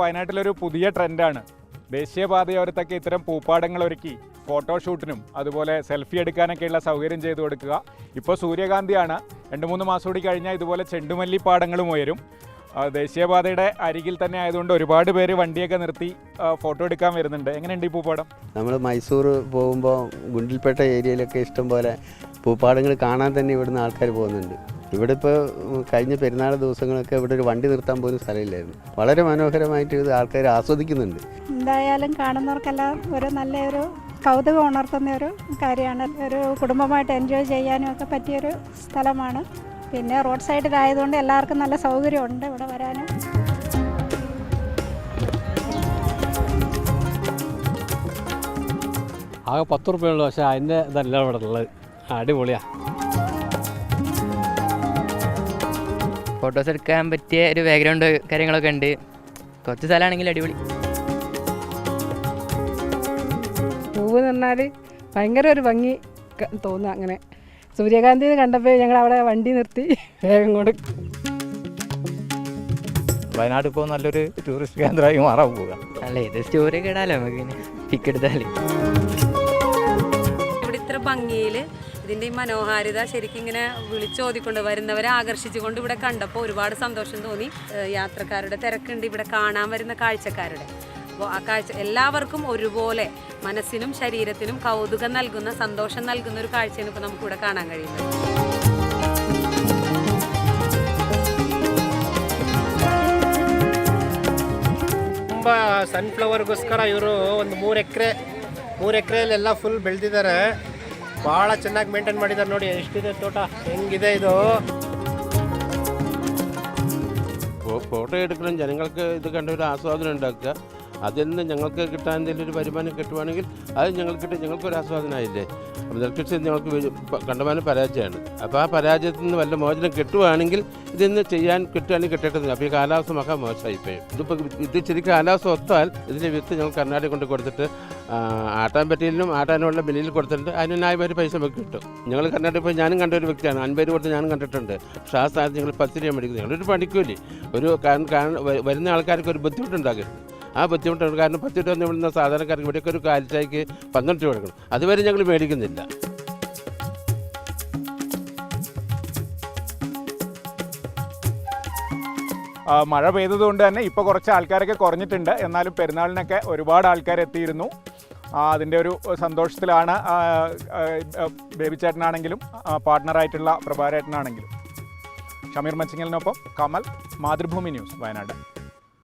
വയനാട്ടിലൊരു പുതിയ ട്രെൻഡാണ്. ദേശീയപാതയോരത്തൊക്കെ ഇത്തരം പൂപ്പാടങ്ങൾ ഒരുക്കി ഫോട്ടോഷൂട്ടിനും അതുപോലെ സെൽഫി എടുക്കാനൊക്കെയുള്ള സൗകര്യം ചെയ്തു കൊടുക്കുക. ഇപ്പോൾ സൂര്യകാന്തിയാണ്. രണ്ട് മൂന്ന് മാസം കൂടി കഴിഞ്ഞാൽ ഇതുപോലെ ചെണ്ടുമല്ലി പാടങ്ങളും ഉയരും. ദേശീയപാതയുടെ അരികിൽ തന്നെ ആയതുകൊണ്ട് ഒരുപാട് പേര് വണ്ടിയൊക്കെ നിർത്തി ഫോട്ടോ എടുക്കാൻ വരുന്നുണ്ട്. എങ്ങനെയുണ്ട് ഈ പൂപ്പാടം? നമ്മൾ മൈസൂർ പോകുമ്പോൾ ഗുണ്ടിൽപേട്ട ഏരിയയിലൊക്കെ ഇഷ്ടംപോലെ പൂപ്പാടങ്ങൾ കാണാൻ തന്നെ ഇവിടുന്ന് ആൾക്കാർ പോകുന്നുണ്ട്. ഇവിടെ ഇപ്പോൾ കഴിഞ്ഞ പെരുന്നാൾ ദിവസങ്ങളൊക്കെ ഇവിടെ ഒരു വണ്ടി നിർത്താൻ പോലും സ്ഥലമില്ലായിരുന്നു. വളരെ മനോഹരമായിട്ട് ഇത് ആൾക്കാർ ആസ്വദിക്കുന്നുണ്ട്. എന്തായാലും കാണുന്നവർക്കെല്ലാം ഒരു നല്ലൊരു കൗതുകം ഉണർത്തുന്ന ഒരു കാര്യമാണ്. ഒരു കുടുംബമായിട്ട് എൻജോയ് ചെയ്യാനും ഒക്കെ പറ്റിയൊരു സ്ഥലമാണ്. പിന്നെ റോഡ് സൈഡിലായതുകൊണ്ട് എല്ലാവർക്കും നല്ല സൗകര്യമുണ്ട് ഇവിടെ വരാനും. ആകെ പത്ത് റുപ്യുള്ളൂ പക്ഷേ അതിന്റെ ഇതല്ല ഇവിടെ ഉള്ളത്. അടിപൊളിയാണ് ഫോട്ടോസ് എടുക്കാൻ പറ്റിയ ഒരു ബാക്ക്ഗ്രൗണ്ട് കാര്യങ്ങളൊക്കെ ഉണ്ട്. കുറച്ച് സ്ഥലമാണെങ്കിൽ അടിപൊളി. പൂവ് എന്ന് പറഞ്ഞാൽ ഭയങ്കര ഒരു ഭംഗി തോന്നുക അങ്ങനെ. സൂര്യകാന്തി കണ്ടപ്പോൾ ഞങ്ങൾ അവിടെ വണ്ടി നിർത്തി വേഗം കൊണ്ട്. വയനാട് ഇപ്പോൾ നല്ലൊരു ടൂറിസ്റ്റ് കേന്ദ്രമായി മാറാൻ പോവുക. അല്ല ഇത് സ്റ്റോറി കേടാലോ ഇടാലോ നമുക്ക് ഇങ്ങനെ പിക്ക് ഇവിടെ ഇത്ര ഭംഗിയിൽ ഇതിൻ്റെ ഈ മനോഹാരിത ശരിക്കും ഇങ്ങനെ വിളിച്ചോതിക്കൊണ്ട് വരുന്നവരെ ആകർഷിച്ചുകൊണ്ട് ഇവിടെ കണ്ടപ്പോൾ ഒരുപാട് സന്തോഷം തോന്നി ഏഹ് യാത്രക്കാരുടെ തിരക്കുണ്ട് ഇവിടെ കാണാൻ വരുന്ന കാഴ്ചക്കാരുടെ അപ്പോൾ ആ കാഴ്ച എല്ലാവർക്കും ഒരുപോലെ മനസ്സിനും ശരീരത്തിനും കൗതുകം നൽകുന്ന സന്തോഷം നൽകുന്ന ഒരു കാഴ്ചയാണ് ഇപ്പോൾ നമുക്കിവിടെ കാണാൻ കഴിയുന്നത് ತುಂಬ ಸನ್ಫ್ಲವರ್ಗೋಸ್ಕರ ಇವರು ಒಂದು ಮೂರು ಎಕರೆ ಮೂರು ಎಕರೆಯಲ್ಲೆಲ್ಲ ಫುಲ್ ಬೆಳೆದಿದ್ದಾರೆ ಭಾಳ ಚೆನ್ನಾಗಿ ಮೇಂಟೈನ್ ಮಾಡಿದ್ದಾರೆ ನೋಡಿ ಎಷ್ಟಿದೆ ತೋಟ ಹೆಂಗಿದೆ ಇದು ഫോട്ടോ എടുക്കണം ജനങ്ങൾക്ക് ഇത് കണ്ട ഒരു ആസ്വാദനം ഉണ്ടാക്കുക അതിൽ നിന്ന് ഞങ്ങൾക്ക് കിട്ടാൻ എന്തെങ്കിലും ഒരു വരുമാനം കിട്ടുവാണെങ്കിൽ അത് ഞങ്ങൾക്ക് കിട്ടി. ഞങ്ങൾക്കൊരു ആസ്വാദനമായില്ലേ അപ്പോൾ നെൽകൃഷി ഞങ്ങൾക്ക് കണ്ടമാനം പരാജയമാണ്. അപ്പോൾ ആ പരാജയത്തിൽ നിന്ന് വല്ല മോചനം കിട്ടുവാണെങ്കിൽ ഇതിന്ന് ചെയ്യാൻ കിട്ടുകയാണെങ്കിൽ കിട്ടേണ്ടത് അപ്പോൾ ഈ കാലാവസ്ഥ മഹാ മോശമായിപ്പോയി ഇതിപ്പോൾ ഇത് ശരിക്കും കാലാവസ്ഥ ഒത്താൽ ഇതിന്റെ വിത്ത് ഞങ്ങൾ കർണാടക കൊണ്ട് കൊടുത്തിട്ട് ആട്ടാൻ പറ്റിയിലും ആട്ടാനുള്ള ബില്ലിൽ കൊടുത്തിട്ടുണ്ട്. അതിന് ന്യായമായ പൈസ നമുക്ക് കിട്ടും. ഞങ്ങൾ കർണാടക പോയി ഞാനും കണ്ട ഒരു വ്യക്തിയാണ്. അൻപത് കൊടുത്ത് ഞാനും കണ്ടിട്ടുണ്ട്. പക്ഷേ ആ സ്ഥാനത്ത് ഞങ്ങൾ പത്ത് രൂപ മേടിക്കുന്നത്. ഞങ്ങളൊരു പണിക്കൂലി. ഒരു വരുന്ന ആൾക്കാർക്ക് ഒരു ബുദ്ധിമുട്ടുണ്ടാകരുത്. ആ ബുദ്ധിമുട്ടുണ്ട് കാരണം പത്ത് രൂപ നമ്മൾ സാധാരണക്കാർക്ക് ഇവിടെയൊക്കെ ഒരു കാലിച്ചായ്ക്ക് പന്ത്രണ്ട് രൂപ കൊടുക്കണം. അതുവരെ ഞങ്ങൾ മേടിക്കുന്നില്ല. മഴ പെയ്തതുകൊണ്ട് തന്നെ ഇപ്പോൾ കുറച്ച് ആൾക്കാരൊക്കെ കുറഞ്ഞിട്ടുണ്ട്. എന്നാലും പെരുന്നാളിനൊക്കെ ഒരുപാട് ആൾക്കാർ എത്തിയിരുന്നു അതിന്റെ ഒരു സന്തോഷത്തിലാണ് ബേബിച്ചേട്ടനാണെങ്കിലും പാർട്ട്ണറായിട്ടുള്ള പ്രഭാരേട്ടനാണെങ്കിലും. ഷമീർ മച്ചിങ്ങലിനൊപ്പം കമൽ മാതൃഭൂമി ന്യൂസ് വയനാട്.